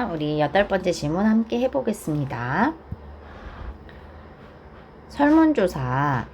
자, 우리 여덟 번째 질문 함께 해보겠습니다. 설문조사.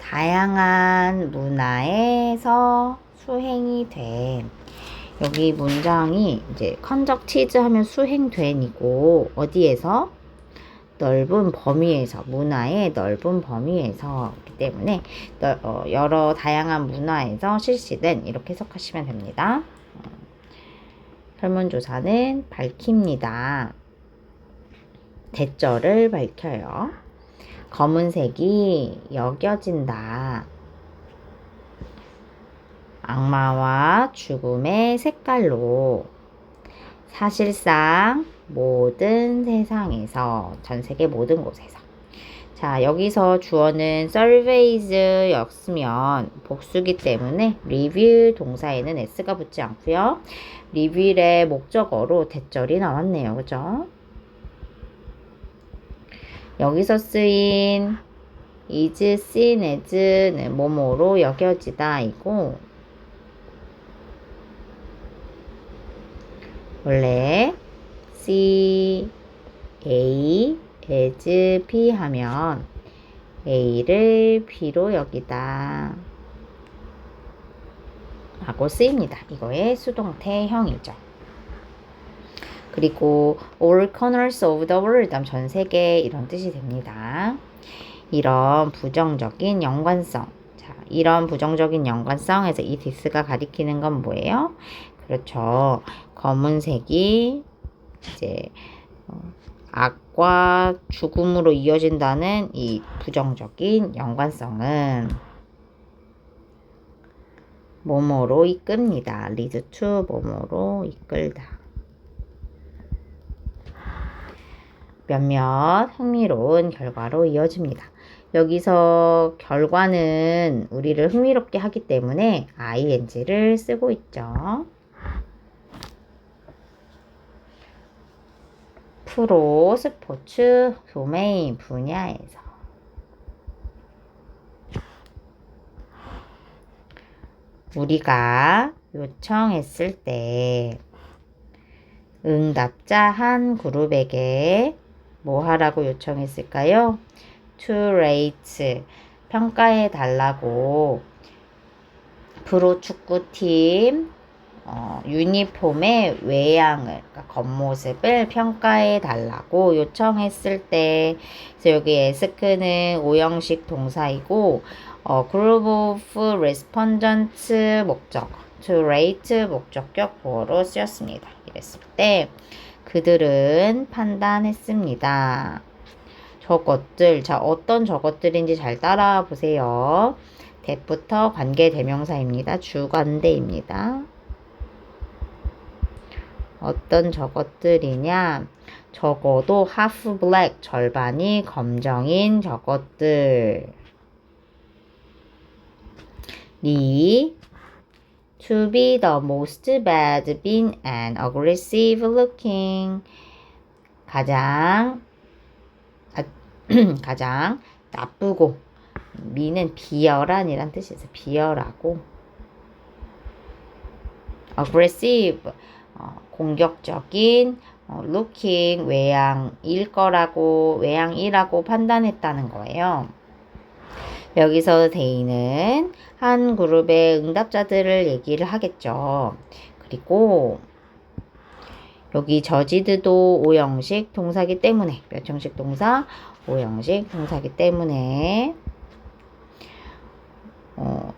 다양한 문화에서 수행이 된. 여기 문장이 이제 컨덕티즈 하면 수행된이고, 어디에서? 넓은 범위에서, 문화의 넓은 범위에서. 기 때문에, 너- 어, 여러 다양한 문화에서 실시된, 이렇게 해석하시면 됩니다. 설문조사는 밝힙니다. 대절을 밝혀요. 검은색이 여겨진다. 악마와 죽음의 색깔로 사실상 모든 세상에서 전 세계 모든 곳에서 자 여기서 주어는 surveys 였으면 복수기 때문에 review 동사에는 s가 붙지 않고요 리뷰의 목적어로 대절이 나왔네요. 그죠? 여기서 쓰인 is seen as는 뭐뭐로 여겨지다 이고 원래 C, A, B 하면 A를 B로 여기다 하고 쓰입니다. 이거의 수동태형이죠. 그리고 all corners of the world 전 세계 이런 뜻이 됩니다. 이런 부정적인 연관성. 자, 이런 부정적인 연관성에서 이 this가 가리키는 건 뭐예요? 그렇죠. 검은색이 이제 어, 악과 죽음으로 이어진다는 이 부정적인 연관성은 뭐뭐로 이끕니다. lead to 뭐뭐로 이끌다. 몇몇 흥미로운 결과로 이어집니다. 여기서 결과는 우리를 흥미롭게 하기 때문에 ing를 쓰고 있죠. 프로 스포츠 도메인 분야에서 우리가 요청했을 때 응답자 한 그룹에게 뭐 하라고 요청했을까요? to rate 평가해 달라고 프로 축구팀 어, 유니폼의 외양을 그러니까 겉모습을 평가해 달라고 요청했을 때 그래서 여기 에스크는 오형식 동사이고 어, group of respondents 목적 to rate 목적격 보어로 쓰였습니다. 이랬을 때 그들은 판단했습니다. 저것들, 자, 어떤 저것들인지 잘 따라와 보세요. 대부터 관계 대명사입니다. 주관대입니다. 어떤 저것들이냐? 적어도 half black, 절반이 검정인 저것들. 리, to be the most bad, mean and aggressive looking. 가장 아, 가장 나쁘고 미는 비열한이란 뜻이죠. 비열하고 aggressive 어, 공격적인 어, looking 외양일 거라고 외양이라고 판단했다는 거예요. 여기서 데이는 한 그룹의 응답자들을 얘기를 하겠죠. 그리고 여기 저지드도 오형식 동사기 때문에 몇 형식 동사? 오형식 동사기 때문에 어,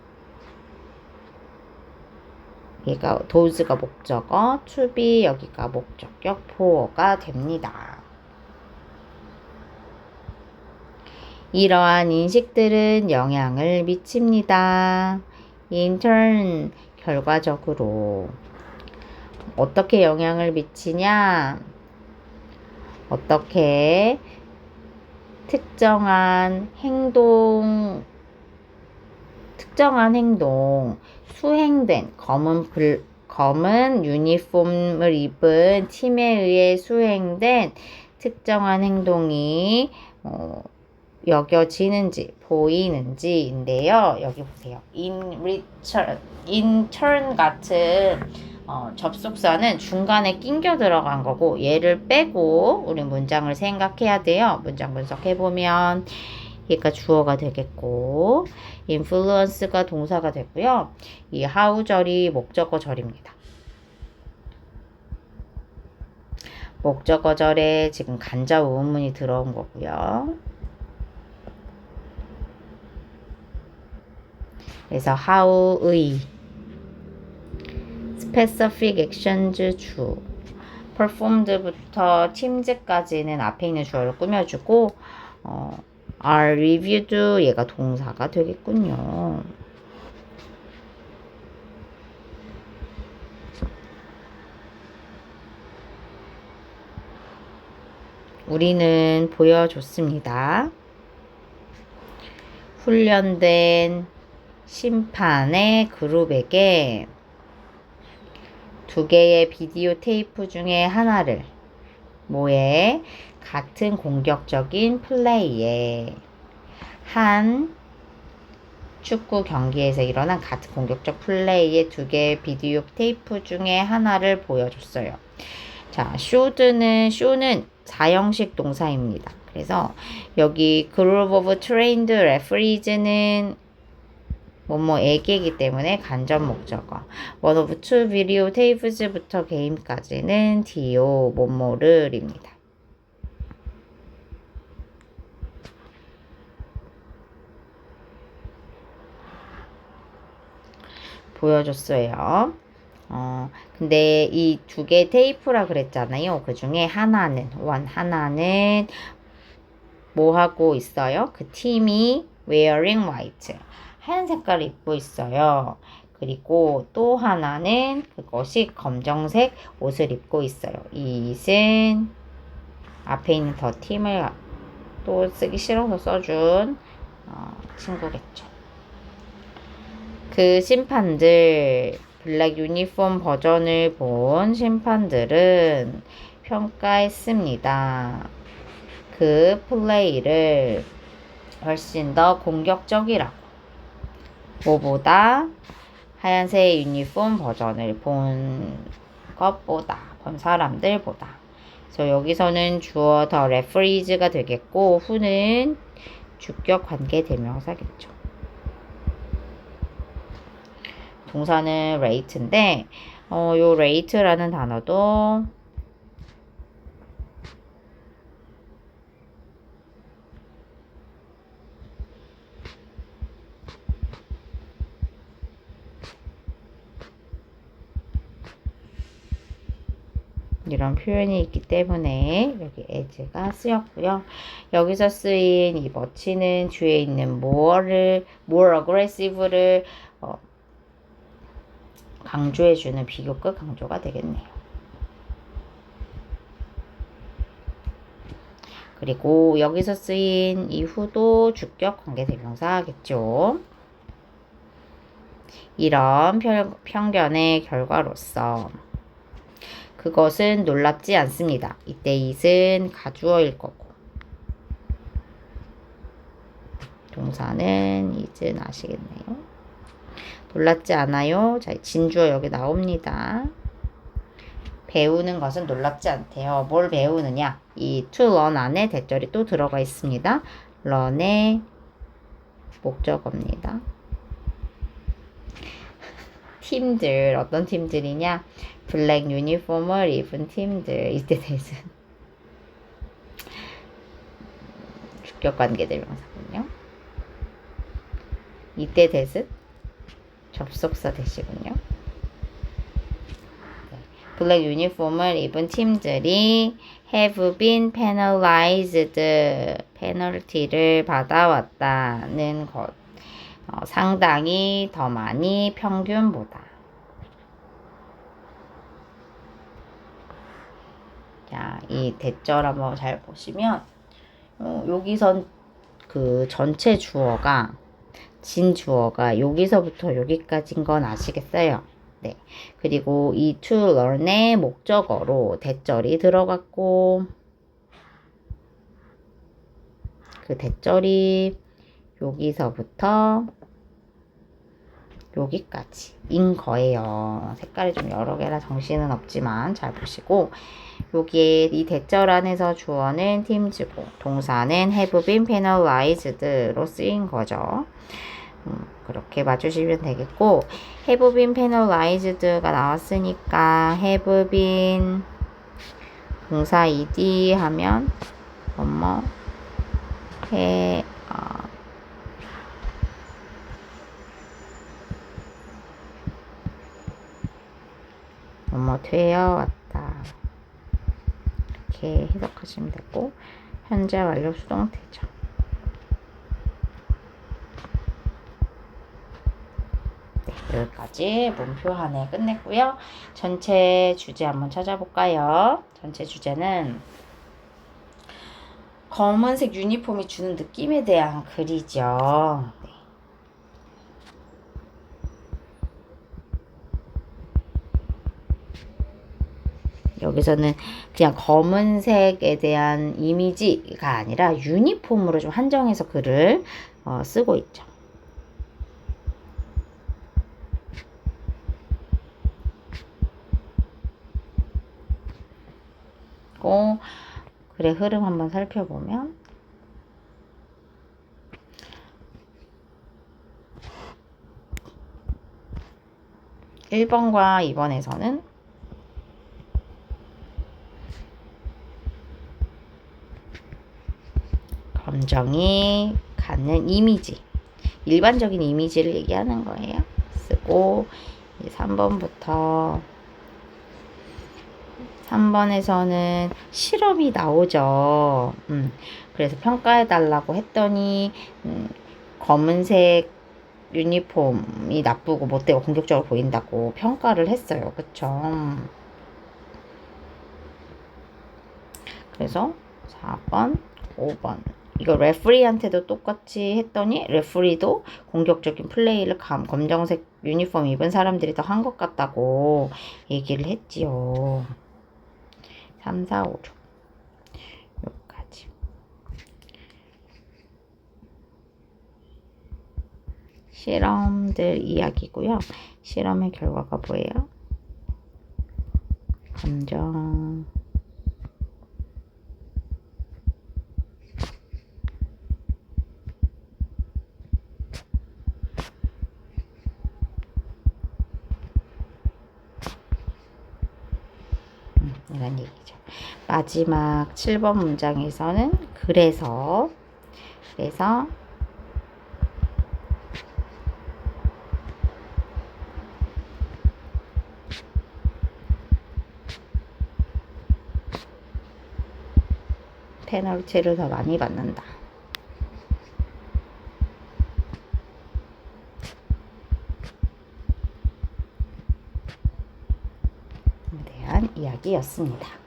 얘가 도즈가 목적어, to 여기가 목적격 포어가 됩니다. 이러한 인식들은 영향을 미칩니다. in turn 결과적으로 어떻게 영향을 미치냐? 어떻게 특정한 행동, 특정한 행동, 수행된 검은 불, 검은 유니폼을 입은 팀에 의해 수행된 특정한 행동이 어, 여겨지는지 보이는지인데요. 여기 보세요. in return, in turn 같은 어, 접속사는 중간에 낑겨 들어간 거고 얘를 빼고 우리 문장을 생각해야 돼요. 문장 분석해 보면 얘가 주어가 되겠고 influence가 동사가 되고요. 이 how절이 목적어절입니다. 목적어절에 지금 간자 우문이 들어온 거고요. 그래서 how의 specific actions 주 performed부터 teams까지는 앞에 있는 주어를 꾸며주고 어, are reviewed 얘가 동사가 되겠군요. 우리는 보여줬습니다. 훈련된 심판의 그룹에게 두 개의 비디오 테이프 중에 하나를 뭐에 같은 공격적인 플레이에 한 축구 경기에서 일어난 같은 공격적 플레이의 두 개의 비디오 테이프 중에 하나를 보여줬어요. 자, show는 show는 사형식 동사입니다. 그래서 여기 group of trained referees는 뭐뭐에게이기 때문에 간접 목적어. of two video tapes부터 game까지는 do 뭐뭐를입니다. 보여줬어요. 어, 근데 이 두 개 테이프라 그랬잖아요. 그 중에 하나는, 원, 하나는 뭐 하고 있어요? 그 팀이 wearing white. 하얀 색깔을 입고 있어요. 그리고 또 하나는 그것이 검정색 옷을 입고 있어요. 이것은 앞에 있는 더 팀을 또 쓰기 싫어서 써준 어, 친구겠죠. 그 심판들 블랙 유니폼 버전을 본 심판들은 평가했습니다. 그 플레이를 훨씬 더 공격적이라고. 뭐보다 하얀색 유니폼 버전을 본 것보다, 본 사람들보다. 그래서 여기서는 주어 더 레프리즈가 되겠고, 후는 주격 관계 대명사겠죠. 동사는 rate인데, 어, 요 rate라는 단어도 이런 표현이 있기 때문에 여기 as가 쓰였고요. 여기서 쓰인 이 much는 주에 있는 more를 more aggressive를 어, 강조해주는 비교급 강조가 되겠네요. 그리고 여기서 쓰인 이후도 주격 관계대명사겠죠. 이런 편견의 결과로서 그것은 놀랍지 않습니다. 이때 it은 가주어일 거고 동사는 it은 아시겠네요. 놀랍지 않아요. 자, 진주어 여기 나옵니다. 배우는 것은 놀랍지 않대요. 뭘 배우느냐? 이 to learn 안에 대절이 또 들어가 있습니다. learn의 목적어입니다. 팀들 어떤 팀들이냐? 블랙 유니폼을 입은 팀들 이때 대신 주격 관계 대명사군요. 이때 대신 접속사 되시군요. 블랙 유니폼을 입은 팀들이 have been penalized 페널티를 받아왔다는 것. 어, 상당히 더 많이 평균보다. 자, 이 대절 한번 잘 보시면 어, 여기선 그 전체 주어가 진 주어가 여기서부터 여기까지인 건 아시겠어요? 네. 그리고 이 to learn의 목적어로 대절이 들어갔고 그 대절이 여기서부터 여기까지인 거예요. 색깔이 좀 여러 개라 정신은 없지만 잘 보시고 여기에 이 대절 안에서 주어는 팀즈고 동사는 have been penalized로 쓰인 거죠. 음, 그렇게 맞추시면 되겠고 have been penalized가 나왔으니까 have been 동사 ed 하면 뭐뭐 해 어, 뭐뭐 되어 왔다 이렇게 해석하시면 되고 현재 완료 수동태죠. 네, 여기까지 문표 한해 끝냈고요. 전체 주제 한번 찾아볼까요? 전체 주제는 검은색 유니폼이 주는 느낌에 대한 글이죠. 네. 여기서는 그냥 검은색에 대한 이미지가 아니라 유니폼으로 좀 한정해서 글을 어, 쓰고 있죠. 고 글의 흐름 한번 살펴보면 1번과 2번에서는 감정이 갖는 이미지, 일반적인 이미지를 얘기하는 거예요. 쓰고 3번부터 3번에서는 실험이 나오죠. 음, 그래서 평가해 달라고 했더니 음, 검은색 유니폼이 나쁘고 못되고 공격적으로 보인다고 평가를 했어요. 그쵸? 그래서 4번, 5번. 이거 레프리한테도 똑같이 했더니 레프리도 공격적인 플레이를 감, 검정색 유니폼 입은 사람들이 더 한 것 같다고 얘기를 했지요. 3, 4, 5, 6. 여기까지. 실험들 이야기고요. 실험의 결과가 뭐예요? 감정 마지막 7번 문장에서는 그래서 그래서 페널티를 더 많이 받는다. 에 대한 이야기였습니다.